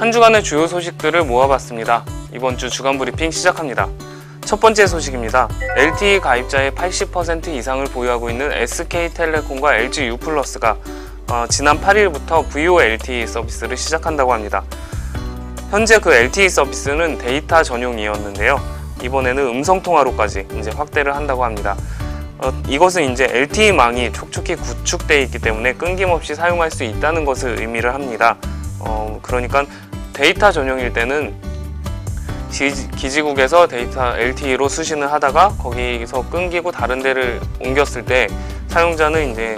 한 주간의 주요 소식들을 모아봤습니다. 이번 주 주간 브리핑 시작합니다. 첫 번째 소식입니다. LTE 가입자의 80% 이상을 보유하고 있는 SK텔레콤과 LG U+가 어, 지난 8일부터 VoLTE 서비스를 시작한다고 합니다. 현재 그 LTE 서비스는 데이터 전용이었는데요. 이번에는 음성 통화로까지 이제 확대를 한다고 합니다. 어, 이것은 이제 LTE망이 촉촉히 구축되어 있기 때문에 끊김없이 사용할 수 있다는 것을 의미를 합니다. 어, 그러니까 데이터 전용일 때는 기- 기지국에서 데이터 LTE로 수신을 하다가 거기서 끊기고 다른 데를 옮겼을 때 사용자는 이제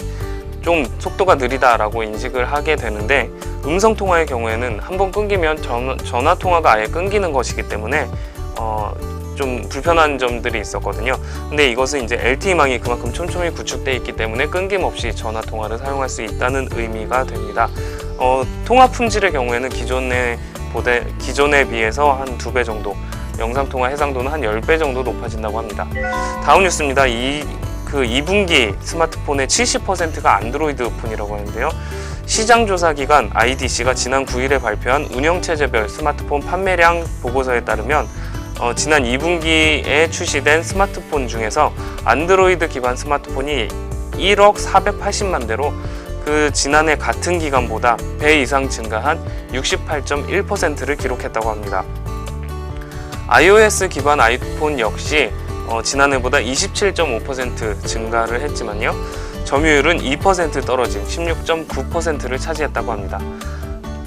좀 속도가 느리다라고 인식을 하게 되는데 음성 통화의 경우에는 한번 끊기면 전, 전화 통화가 아예 끊기는 것이기 때문에 어, 좀 불편한 점들이 있었거든요. 근데 이것은 이제 LTE망이 그만큼 촘촘히 구축되어 있기 때문에 끊김없이 전화 통화를 사용할 수 있다는 의미가 됩니다. 어, 통화 품질의 경우에는 기존의 보대, 기존에 비해서 한 두 배 정도, 영상 통화 해상도는 한 10배 정도 높아진다고 합니다. 다음 뉴스입니다. 이, 그 2분기 스마트폰의 70%가 안드로이드 폰이라고 하는데요. 시장 조사 기관 IDC가 지난 9일에 발표한 운영 체제별 스마트폰 판매량 보고서에 따르면 어, 지난 2분기에 출시된 스마트폰 중에서 안드로이드 기반 스마트폰이 1억 480만 대로 그 지난해 같은 기간보다 배 이상 증가한 68.1%를 기록했다고 합니다. iOS 기반 아이폰 역시 어, 지난해보다 27.5% 증가를 했지만요. 점유율은 2% 떨어진 16.9%를 차지했다고 합니다.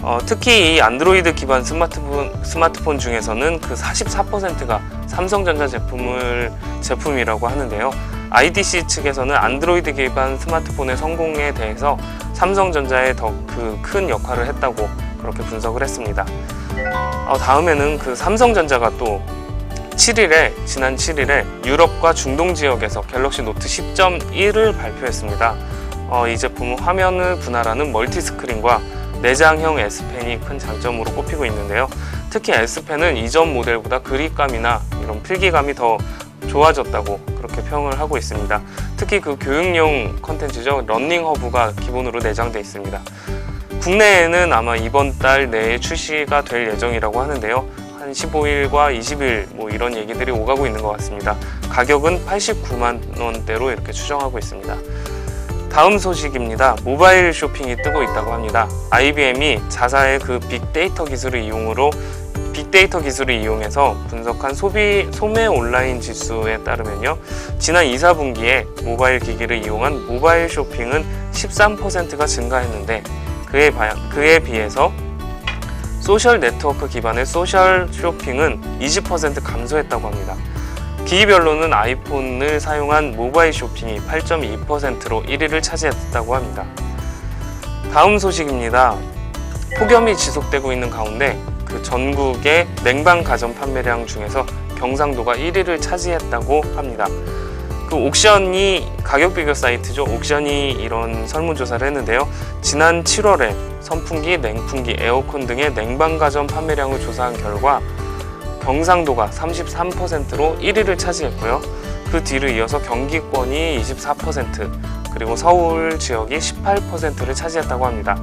어, 특히 이 안드로이드 기반 스마트폰, 스마트폰 중에서는 그 44%가 삼성전자 제품을 제품이라고 하는데요. IDC 측에서는 안드로이드 기반 스마트폰의 성공에 대해서 삼성전자에 더 그 큰 역할을 했다고 그렇게 분석을 했습니다. 어, 다음에는 그 삼성전자가 또 7일에 지난 7일에 유럽과 중동 지역에서 갤럭시 노트 10.1을 발표했습니다. 어, 이 제품은 화면을 분할하는 멀티 스크린과 내장형 S펜이 큰 장점으로 꼽히고 있는데요. 특히 S펜은 이전 모델보다 그립감이나 이런 필기감이 더 좋아졌다고 그렇게 평을 하고 있습니다. 특히 그 교육용 컨텐츠죠. 러닝 허브가 기본으로 내장되어 있습니다. 국내에는 아마 이번 달 내에 출시가 될 예정이라고 하는데요. 한 15일과 20일 뭐 이런 얘기들이 오가고 있는 것 같습니다. 가격은 89만 원대로 이렇게 추정하고 있습니다. 다음 소식입니다. 모바일 쇼핑이 뜨고 있다고 합니다. IBM이 자사의 그 빅데이터 기술을 이용으로 빅데이터 기술을 이용해서 분석한 소비 소매 온라인 지수에 따르면요. 지난 2, 4분기에 모바일 기기를 이용한 모바일 쇼핑은 13%가 증가했는데 그에, 바, 그에 비해서 소셜 네트워크 기반의 소셜 쇼핑은 20% 감소했다고 합니다. 기기별로는 아이폰을 사용한 모바일 쇼핑이 8.2%로 1위를 차지했다고 합니다. 다음 소식입니다. 폭염이 지속되고 있는 가운데 그 전국의 냉방 가전 판매량 중에서 경상도가 1위를 차지했다고 합니다. 그 옥션이 가격 비교 사이트죠. 옥션이 이런 설문조사를 했는데요. 지난 7월에 선풍기, 냉풍기, 에어컨 등의 냉방 가전 판매량을 조사한 결과 경상도가 33%로 1위를 차지했고요. 그 뒤를 이어서 경기권이 24%, 그리고 서울 지역이 18%를 차지했다고 합니다.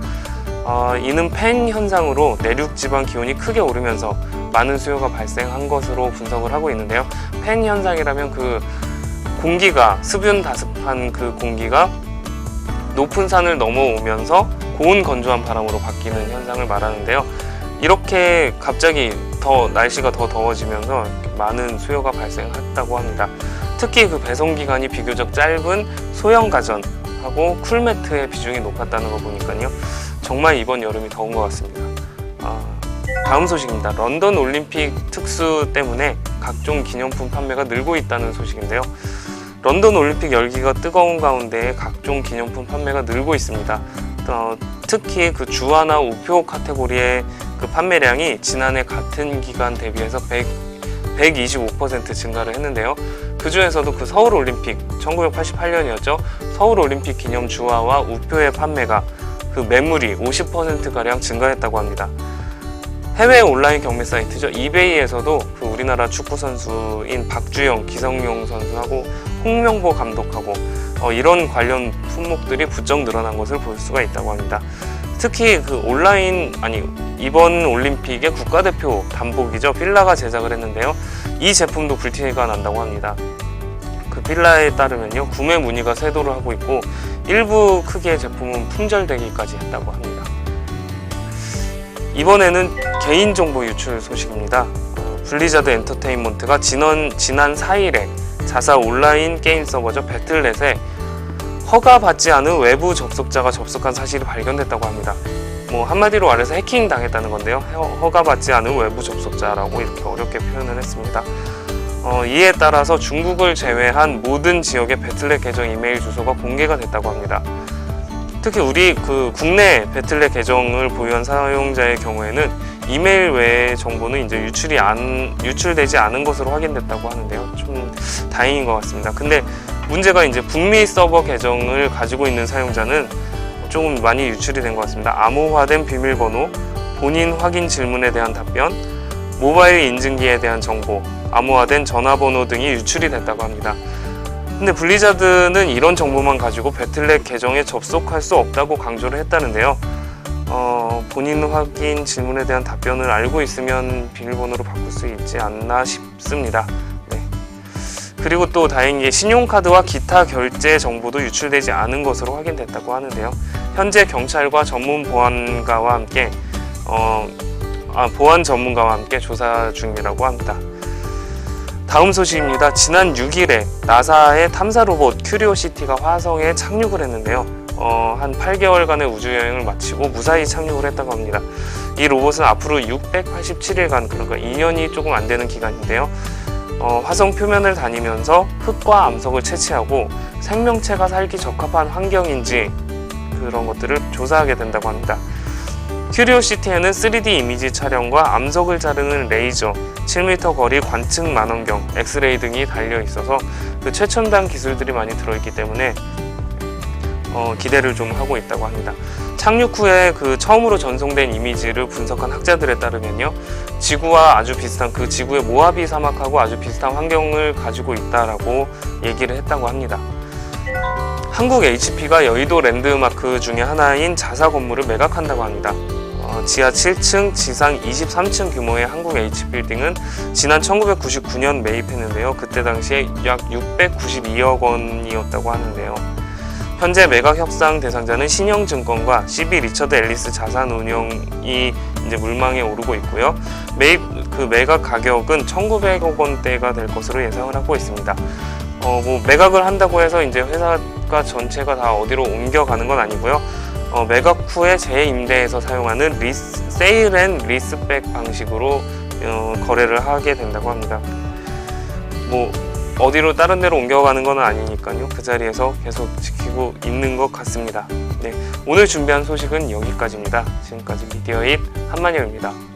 어, 이는 팬 현상으로 내륙 지방 기온이 크게 오르면서 많은 수요가 발생한 것으로 분석을 하고 있는데요. 팬 현상이라면 그 공기가 수분 다습한 그 공기가 높은 산을 넘어오면서 고온 건조한 바람으로 바뀌는 현상을 말하는데요. 이렇게 갑자기 더 날씨가 더 더워지면서 많은 수요가 발생했다고 합니다. 특히 그 배송 기간이 비교적 짧은 소형 가전 하고 쿨매트의 비중이 높았다는 거 보니까요. 정말 이번 여름이 더운 것 같습니다. 아, 다음 소식입니다. 런던 올림픽 특수 때문에 각종 기념품 판매가 늘고 있다는 소식인데요. 런던 올림픽 열기가 뜨거운 가운데 각종 기념품 판매가 늘고 있습니다. 어, 특히 그 주화나 우표 카테고리의 그 판매량이 지난해 같은 기간 대비해서 100, 125% 증가를 했는데요. 그 중에서도 그 서울 올림픽 1988년이었죠. 서울 올림픽 기념 주화와 우표의 판매가 그 매물이 50%가량 증가했다고 합니다. 해외 온라인 경매 사이트죠. 이베이에서도 그 우리나라 축구 선수인 박주영, 기성용 선수하고 홍명보 감독하고 어, 이런 관련 품목들이 부쩍 늘어난 것을 볼 수가 있다고 합니다. 특히 그 온라인 아니 이번 올림픽의 국가대표 단복이죠 필라가 제작을 했는데요. 이 제품도 불티가 난다고 합니다. 그 필라에 따르면요 구매 문의가 쇄도를 하고 있고 일부 크기의 제품은 품절되기까지 했다고 합니다. 이번에는 개인정보 유출 소식입니다. 어, 블리자드 엔터테인먼트가 지난, 지난 4일에 자사 온라인 게임 서버죠 배틀넷에 허가받지 않은 외부 접속자가 접속한 사실이 발견됐다고 합니다. 뭐 한마디로 말해서 해킹 당했다는 건데요. 허- 허가받지 않은 외부 접속자라고 이렇게 어렵게 표현을 했습니다. 어, 이에 따라서 중국을 제외한 모든 지역의 배틀넷 계정 이메일 주소가 공개가 됐다고 합니다. 특히 우리 그 국내 배틀넷 계정을 보유한 사용자의 경우에는 이메일 외의 정보는 이제 유출이 안 유출되지 않은 것으로 확인됐다고 하는데요. 좀 다행인 것 같습니다. 근데 문제가 이제 북미 서버 계정을 가지고 있는 사용자는 조금 많이 유출이 된 것 같습니다. 암호화된 비밀번호, 본인 확인 질문에 대한 답변, 모바일 인증기에 대한 정보, 암호화된 전화번호 등이 유출이 됐다고 합니다. 근데 블리자드는 이런 정보만 가지고 배틀넷 계정에 접속할 수 없다고 강조를 했다는데요. 어, 본인 확인 질문에 대한 답변을 알고 있으면 비밀번호로 바꿀 수 있지 않나 싶습니다. 네. 그리고 또 다행히 신용카드와 기타 결제 정보도 유출되지 않은 것으로 확인됐다고 하는데요. 현재 경찰과 전문 보안가와 함께 어, 아, 보안 전문가와 함께 조사 중이라고 합니다. 다음 소식입니다. 지난 6일에 나사의 탐사 로봇 큐리오시티가 화성에 착륙을 했는데요. 어, 한 8개월간의 우주 여행을 마치고 무사히 착륙을 했다고 합니다. 이 로봇은 앞으로 687일간 그러니까 2년이 조금 안 되는 기간인데요. 어, 화성 표면을 다니면서 흙과 암석을 채취하고 생명체가 살기 적합한 환경인지 그런 것들을 조사하게 된다고 합니다. 큐리오시티에는 3D 이미지 촬영과 암석을 자르는 레이저, 7m 거리 관측 만원경, 엑스레이 등이 달려 있어서 그 최첨단 기술들이 많이 들어있기 때문에 어, 기대를 좀 하고 있다고 합니다. 착륙 후에 그 처음으로 전송된 이미지를 분석한 학자들에 따르면요, 지구와 아주 비슷한 그 지구의 모하비 사막하고 아주 비슷한 환경을 가지고 있다라고 얘기를 했다고 합니다. 한국 HP가 여의도 랜드마크 중에 하나인 자사 건물을 매각한다고 합니다. 어, 지하 7층, 지상 23층 규모의 한국 H빌딩은 지난 1999년 매입했는데요. 그때 당시에 약 692억 원이었다고 하는데요. 현재 매각 협상 대상자는 신영증권과 CB 리처드 앨리스 자산운용이 이제 물망에 오르고 있고요. 매입 그 매각 가격은 1,900억 원대가 될 것으로 예상을 하고 있습니다. 어, 뭐 매각을 한다고 해서 이제 회사가 전체가 다 어디로 옮겨가는 건 아니고요. 어, 매각 후에 재임대에서 사용하는 리스, 세일 앤 리스백 방식으로 어, 거래를 하게 된다고 합니다. 뭐 어디로 다른 데로 옮겨가는 건 아니니까요. 그 자리에서 계속 지키고 있는 것 같습니다. 네, 오늘 준비한 소식은 여기까지입니다. 지금까지 미디어잇 한만영입니다.